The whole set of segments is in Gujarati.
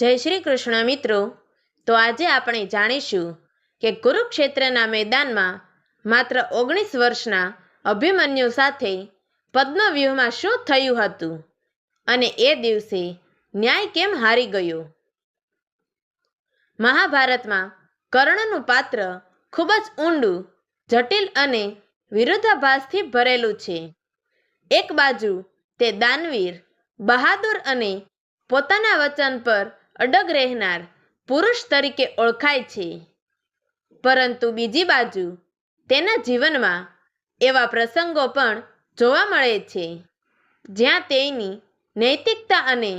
જય શ્રી કૃષ્ણ મિત્રો. તો આજે આપણે જાણીશું કે કુરુક્ષેત્રના મેદાનમાં માત્ર ઓગણીસ વર્ષના અભિમન્યુ સાથે પદ્મવ્યૂહમાં શું થયું હતું અને એ દિવસે ન્યાય કેમ હારી ગયો? મહાભારતમાં કર્ણનું પાત્ર ખૂબ જ ઊંડું, જટિલ અને વિરોધાભાસથી ભરેલું છે. એક બાજુ તે દાનવીર, બહાદુર અને પોતાના વચન પર અડગ રહેનાર પુરુષ તરીકે ઓળખાય છે. પરંતુ બીજી બાજુ તેના જીવનમાં એવા પ્રસંગો પણ જોવા મળે છે, જ્યાં તેની નૈતિકતા અને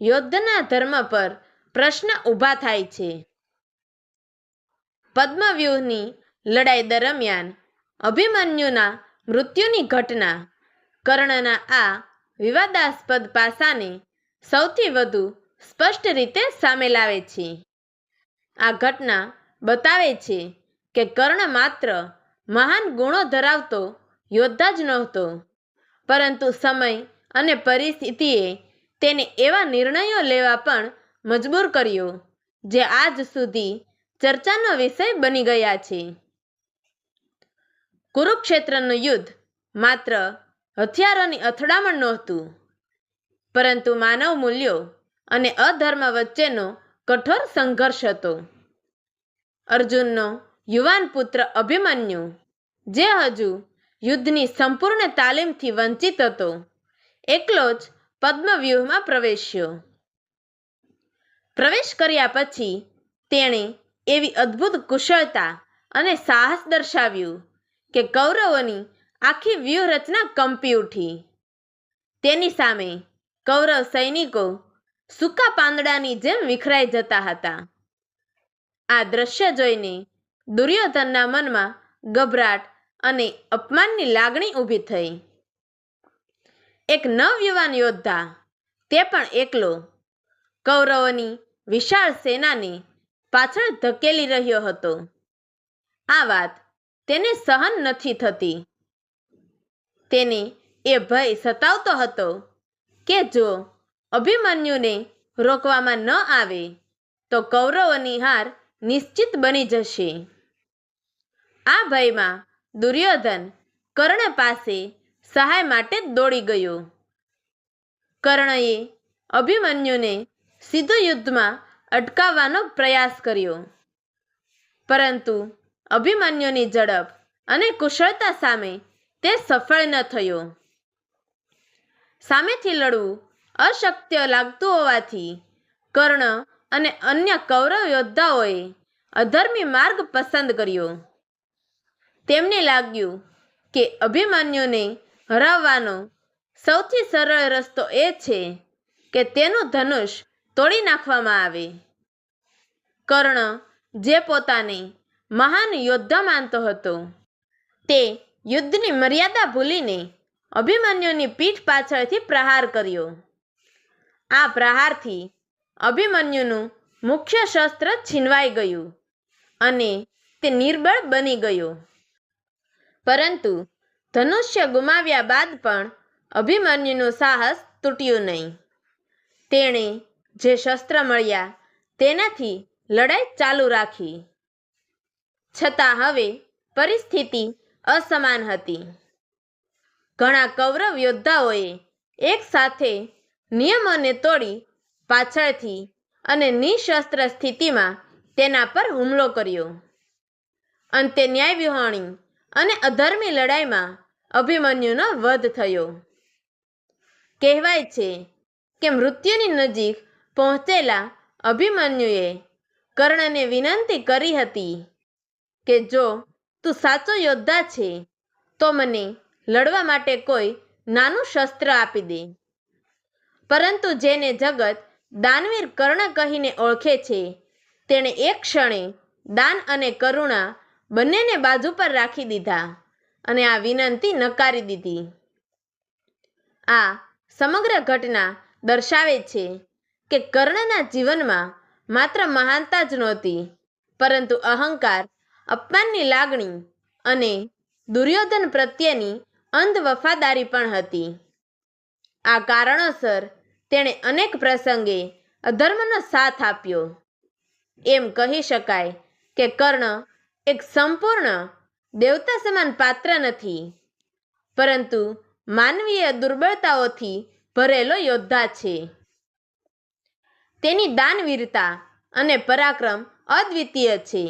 યોદ્ધના ધર્મ પર પ્રશ્ન ઊભા થાય છે. પદ્મવ્યૂહની લડાઈ દરમિયાન અભિમન્યુના મૃત્યુની ઘટના કર્ણના આ વિવાદાસ્પદ પાસાને સૌથી વધુ સ્પષ્ટ રીતે સામે લાવે છે. આ ઘટના બતાવે છે કે કર્ણ માત્ર મહાન ગુણો ધરાવતો યોદ્ધા જ નહોતો, પરંતુ સમય અને પરિસ્થિતિએ તેને એવા નિર્ણયો લેવા પણ મજબૂર કર્યો, જે આજ સુધી ચર્ચાનો વિષય બની ગયા છે. કુરુક્ષેત્રનું યુદ્ધ માત્ર હથિયારોની અથડામણ નહોતું, પરંતુ માનવ મૂલ્યો અને અધર્મ વચ્ચેનો કઠોર સંઘર્ષ હતો. અર્જુનનો યુવાન પુત્ર અભિમન્યુ, જે હજુ યુદ્ધની સંપૂર્ણ તાલીમથી વંચિત હતો, એકલો જ પદ્મવ્યૂહમાં પ્રવેશ્યો. પ્રવેશ કર્યા પછી તેણે એવી અદ્ભુત કુશળતા અને સાહસ દર્શાવ્યું કે કૌરવોની આખી વ્યૂહરચના કંપી ઉઠી. તેની સામે કૌરવ સૈનિકો સૂકા પાંદડાની જેમ વિખરાઈ જતા હતા. આ દ્રશ્ય જોઈને દુર્યોધનના મનમાં ગભરાટ અને અપમાનની લાગણી ઊભી થઈ. એક નવયુવાન યોદ્ધા, તે પણ એકલો, કૌરવોની વિશાળ સેનાને પાછળ ધકેલી રહ્યો હતો. આ વાત તેને સહન નથી થતી. તેને એ ભય સતાવતો હતો કે જો અભિમન્યુને રોકવામાં ન આવે, તો કૌરવોની હાર નિશ્ચિત બની જશે. આ ભયમાં દુર્યોધન કર્ણ પાસે સહાય માટે દોડી ગયો. કર્ણએ અભિમન્યુને સીધું યુદ્ધમાં અટકાવવાનો પ્રયાસ કર્યો. પરંતુ અભિમન્યુની ઝડપ અને કુશળતા સામે તે સફળ ન થયો. સામેથી લડવું અશક્ય લાગતું હોવાથી કર્ણ અને અન્ય કૌરવ યોદ્ધાઓએ અધર્મી માર્ગ પસંદ કર્યો. તેમને લાગ્યું કે અભિમન્યુને હરાવવાનો સૌથી સરળ રસ્તો એ છે કે તેનું ધનુષ તોડી નાખવામાં આવે. કર્ણ જે પોતાને મહાન યોદ્ધા માનતો હતો, તે યુદ્ધની મર્યાદા ભૂલીને અભિમન્યુની પીઠ પાછળથી પ્રહાર કર્યો. આ પ્રહારથી અભિમન્યુનું મુખ્ય શસ્ત્ર છીનવાઈ ગયું અને તે નિર્બળ બની ગયો. પરંતુ ધનુષ્ય ગુમાવ્યા બાદ પણ અભિમન્યુનું સાહસ તૂટ્યું નહીં. તેણે જે શસ્ત્ર મળ્યા તેનાથી લડાઈ ચાલુ રાખી. છતાં હવે પરિસ્થિતિ અસમાન હતી. ઘણા કૌરવ યોદ્ધાઓએ એક સાથે નિયમોને તોડી પાછળથી અને નિશસ્ત્ર સ્થિતિમાં તેના પર હુમલો કર્યો. અંતે ન્યાયવિહોણી અને અધર્મી લડાઈમાં અભિમન્યુનો વધ થયો. કહેવાય છે કે મૃત્યુની નજીક પહોંચેલા અભિમન્યુએ કર્ણને વિનંતી કરી હતી કે જો તું સાચો યોદ્ધા છે, તો મને લડવા માટે કોઈ નાનું શસ્ત્ર આપી દે. પરંતુ જેને જગત દાનવીર કર્ણ કહીને ઓળખે છે, તેણે એક ક્ષણે દાન અને કરુણા બંનેને બાજુ પર રાખી દીધા અને આ વિનંતી નકારી દીધી. આ સમગ્ર ઘટના દર્શાવે છે કે કર્ણના જીવનમાં માત્ર મહાનતા જ નહોતી, પરંતુ અહંકાર, અપમાનની લાગણી અને દુર્યોધન પ્રત્યેની અંધ વફાદારી પણ હતી. આ કારણોસર તેણે અનેક પ્રસંગે અધર્મનો સાથ આપ્યો. એમ કહી શકાય કે કર્ણ એક સંપૂર્ણ દેવતા સમાન પાત્ર નથી, પરંતુ માનવીય દુર્બળતાઓથી ભરેલો યોદ્ધા છે. તેની દાનવીરતા અને પરાક્રમ અદ્વિતીય છે,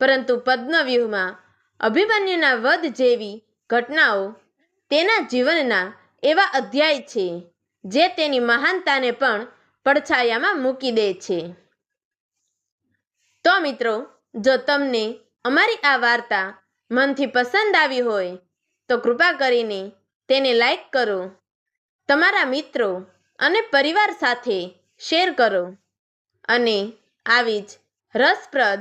પરંતુ પદ્મવ્યૂહમાં અભિમન્યુના વધ જેવી ઘટનાઓ તેના જીવનના એવા અધ્યાય છે. જે તેની મહાનતાને પણ પડછાયામાં મૂકી દે છે. તો મિત્રો, જો તમને અમારી આ વાર્તા મનથી પસંદ આવી હોય, તો કૃપા કરીને તેને લાઈક કરો, તમારા મિત્રો અને પરિવાર સાથે શેર કરો અને આવી જ રસપ્રદ,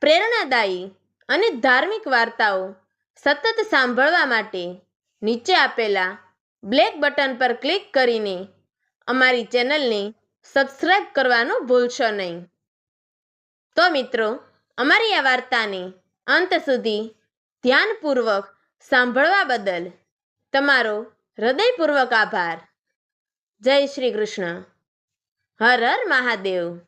પ્રેરણાદાયી અને ધાર્મિક વાર્તાઓ સતત સાંભળવા માટે નીચે આપેલા બ્લેક બટન પર ક્લિક કરીને અમારી ચેનલને સબસ્ક્રાઈબ કરવાનું ભૂલશો નહીં. તો મિત્રો, અમારી આ વાર્તાને અંત સુધી ધ્યાનપૂર્વક સાંભળવા બદલ તમારો હૃદયપૂર્વક આભાર. જય શ્રી કૃષ્ણ. હર હર મહાદેવ.